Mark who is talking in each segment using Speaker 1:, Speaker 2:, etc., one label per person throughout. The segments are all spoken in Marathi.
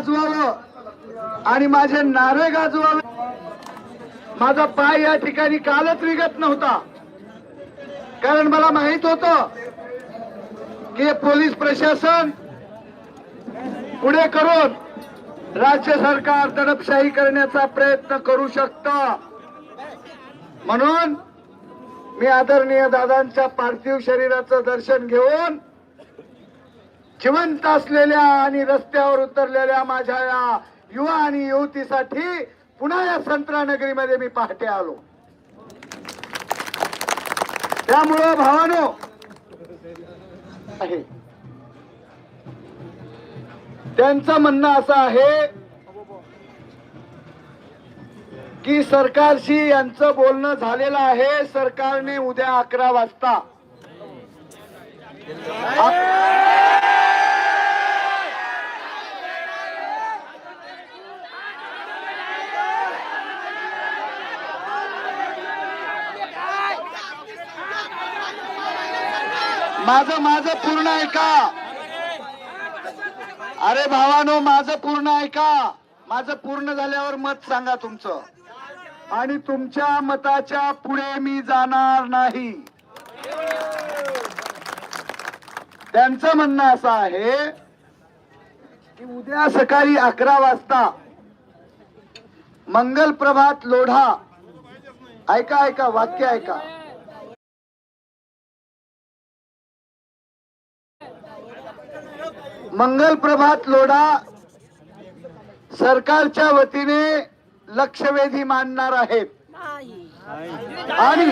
Speaker 1: गाजवावं आणि माझे नारे गाजवावे. माझा पाय या ठिकाणी कालच विगत नव्हता. कारण मला माहीत होत की पोलीस प्रशासन पुढे करून राज्य सरकार दडपशाही करण्याचा प्रयत्न करू शकत. म्हणून मी आदरणीय दादांच्या पार्थिव शरीराचं दर्शन घेऊन जिवंत असलेल्या आणि रस्त्यावर उतरलेल्या माझ्या या युवा आणि युवतीसाठी पुन्हा या संत्रा नगरीमध्ये मी पहाटे आलो. त्यामुळं भावानो आहे. त्यांचं म्हणणं असं आहे की सरकारशी यांचं बोलणं झालेलं आहे सरकारने उद्या अकरा वाजता. माझं माझं पूर्ण ऐका अरे भावानो माझं पूर्ण ऐका माझं पूर्ण झाल्यावर मत सांगा तुमचं. आणि तुमच्या मताच्या पुढे मी जाणार नाही. त्यांचं म्हणणं असं आहे की उद्या सकाळी अकरा वाजता मंगल प्रभात लोढा. ऐका ऐका वाक्य ऐका. मंगल प्रभात लोढा सरकारच्या वतीने लक्षवेधी मानणार आहेत. आणि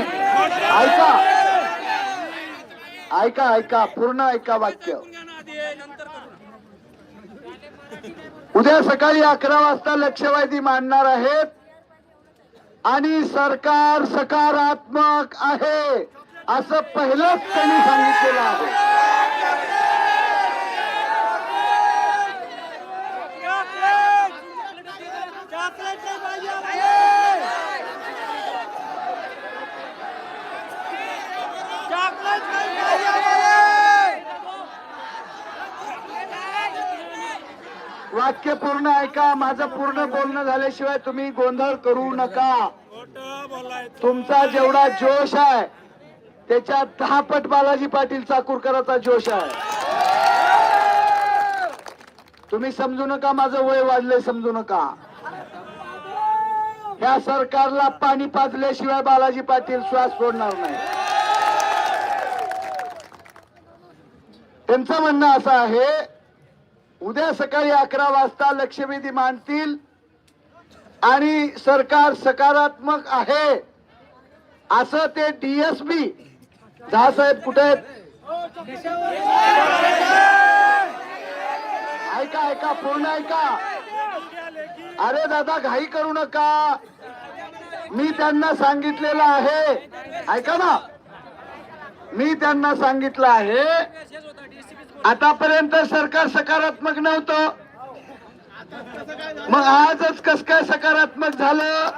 Speaker 1: ऐका ऐका ऐका पूर्ण ऐका वाक्य. उद्या सकाळी अकरा वाजता लक्षवेधी मानणार आहेत. आणि सरकार सकारात्मक आहे असं पहिलंच त्यांनी सांगितलेलं आहे. वाक्य पूर्ण ऐका माझं पूर्ण बोलणं झाल्याशिवाय तुम्ही गोंधळ करू नका. तुमचा जेवढा जोश आहे त्याच्यात दहा पट बालाजी पाटील चाकूरकरांचा जोश आहे. तुम्ही समजू नका माझं वय वाढलंय समजू नका. या सरकारला पाणी पाजल्याशिवाय बालाजी पाटील श्वास सोडणार नाही. त्यांचं म्हणणं असं आहे उद्या सकाळी अकरा वाजता लक्षवेधी मांडतील आणि सरकार सकारात्मक आहे. असं ते डीएसपी साहेब कुठे आहेत? ऐका ऐका पूर्ण ऐका. अरे दादा घाई करू नका. मी त्यांना सांगितलेलं आहे. ऐका ना. मी त्यांना सांगितलं आहे आतापर्यंत सरकार सकारात्मक नव्हतं. मग आजच कस काय सकारात्मक झालं?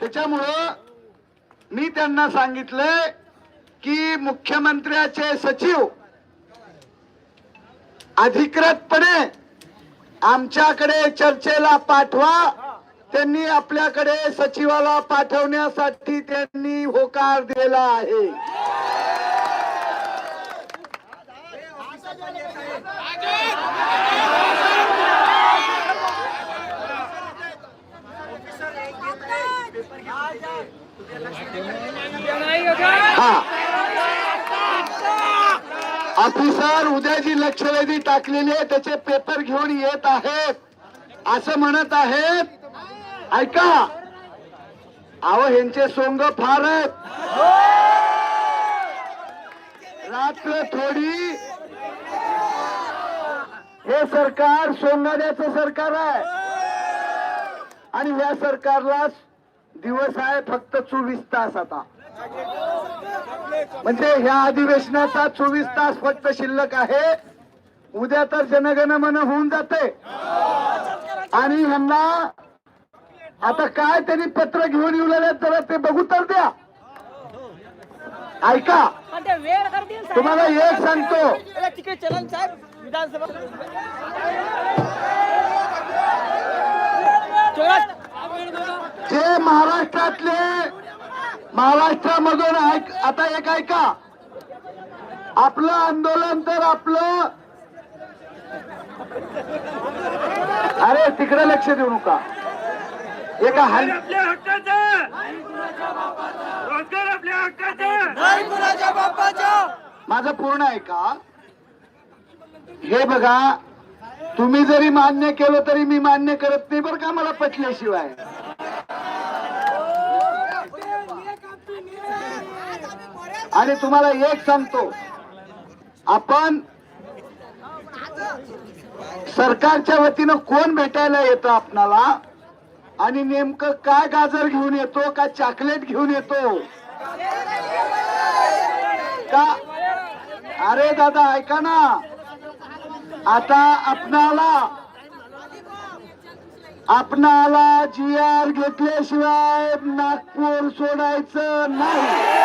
Speaker 1: त्याच्यामुळं मी त्यांना सांगितलंय की मुख्यमंत्र्याचे सचिव अधिकृतपणे आमच्याकडे चर्चेला पाठवा. त्यांनी आपल्याकडे सचिवाला पाठवण्यासाठी त्यांनी होकार दिला आहे. ऑफिसर उद्या जी लक्षवेधी टाकलेली आहे त्याचे पेपर घेऊन येत आहेत. असं म्हणत आहेत. ऐका. अहो ह्यांचे सोंग फार आहेत. रात्र थोडी हे सरकार सोंगाड्याचं सरकार आहे. आणि या सरकारला दिवस आहे फक्त चोवीस तास आता. म्हणजे ह्या अधिवेशनाचा चोवीस तास फक्त शिल्लक आहे. उद्या तर जनगण मन होऊन जाते. आणि ह्यांना आता काय त्यांनी पत्र घेऊन येऊ लागले जरा ते बघू तर द्या. ऐका. तुम्हाला एक सांगतो.
Speaker 2: साहेब
Speaker 1: जे महाराष्ट्रातले महाराष्ट्रामधून ऐक आता एक ऐका. आपलं आंदोलन तर आपलं अरे तिकडे लक्ष देऊ नका. एका हल
Speaker 2: आपल्या हक्काचं. रोजगार आपल्या हक्काचं.
Speaker 1: माझं पूर्ण आहे का हे बघा तुम्ही जरी मान्य केलं तरी मी मान्य करत नाही बरं का मला पटल्याशिवाय. आणि तुम्हाला एक सांगतो आपण सरकारच्या वतीनं कोण भेटायला येतं आपणाला? आणि नेमकं काय गाजर घेऊन येतो का चॉकलेट घेऊन येतो? का? अरे दादा ऐका ना. आता आपणाला आपणाला जी आर घेतल्याशिवाय नागपूर सोडायचं नाही.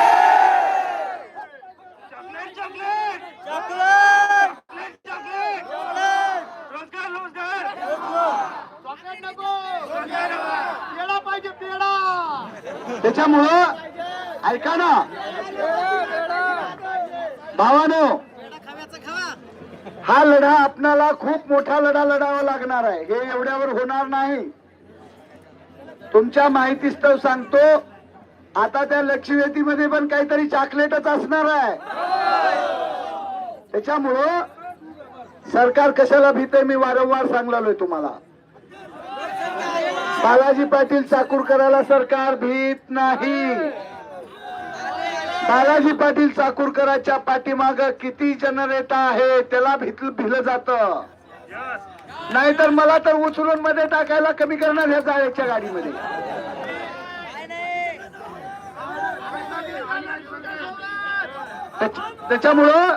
Speaker 1: त्याच्यामुळं ऐका ना. भावानो हा लढा आपणाला खूप मोठा लढा लढावा लागणार आहे. हे एवढ्यावर होणार नाही. तुमच्या माहितीस्तव सांगतो आता त्या लक्षवेधीमध्ये पण काहीतरी चॉकलेटच असणार आहे. त्याच्यामुळं सरकार कशाला भीते? मी वारंवार सांगलालोय तुम्हाला. बालाजी पाटील चाकूरकराला सरकार भीत नाही. बालाजी पाटील चाकूरकराच्या पाठीमाग किती जनरेटर आहे त्याला भीत भिलं जात. नाहीतर मला तर उचलून मध्ये टाकायला कमी करणार ह्या जाळ्याच्या गाडीमध्ये. त्याच्यामुळं त्याच्यामुळं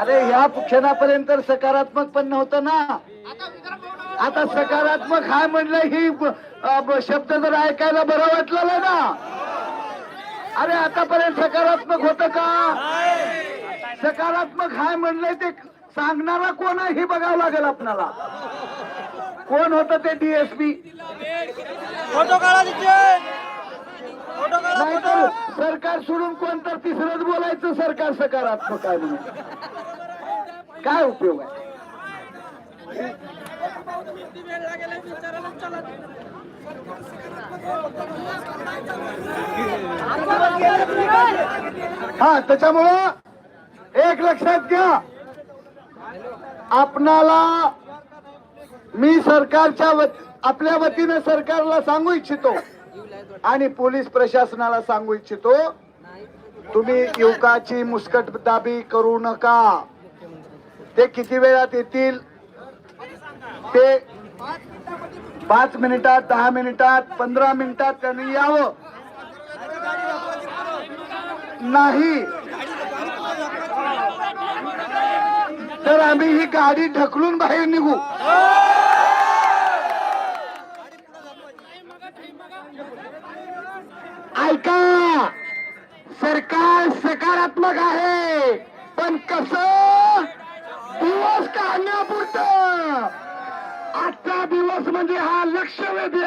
Speaker 1: अरे ह्या क्षणापर्यंत सकारात्मक पण नव्हतं ना. आता सकारात्मक हाय म्हणलं ही शब्द जर ऐकायला बरं वाटलं ना. अरे आतापर्यंत सकारात्मक होतं का? सकारात्मक हाय म्हणलंय ते सांगणारा कोण आहे हे बघावं लागेल आपणाला. कोण होतं ते डीएसपी सरकार सोडून कोण तर तिसरंच बोलायचं सरकार सकारात्मक आहे म्हणून. काय उपयोग आहे? हा त्याच्यामुळं एक लक्षात घ्या. आपणाला मी सरकारच्या वत- आपल्या वतीने सरकारला सांगू इच्छितो आणि पोलीस प्रशासनाला सांगू इच्छितो तुम्ही युवकाची मुस्कटदाबी करू नका. ते किती वेळात येतील? ते पाच मिनिटात दहा मिनिटात पंधरा मिनिटात त्यांनी यावं. नाही. तर आम्ही ही गाडी ढकलून बाहेर निघू. ऐका सरकार सकारात्मक आहे पण कसं? दिवस आजचा दिवस म्हणजे हा लक्ष वेधला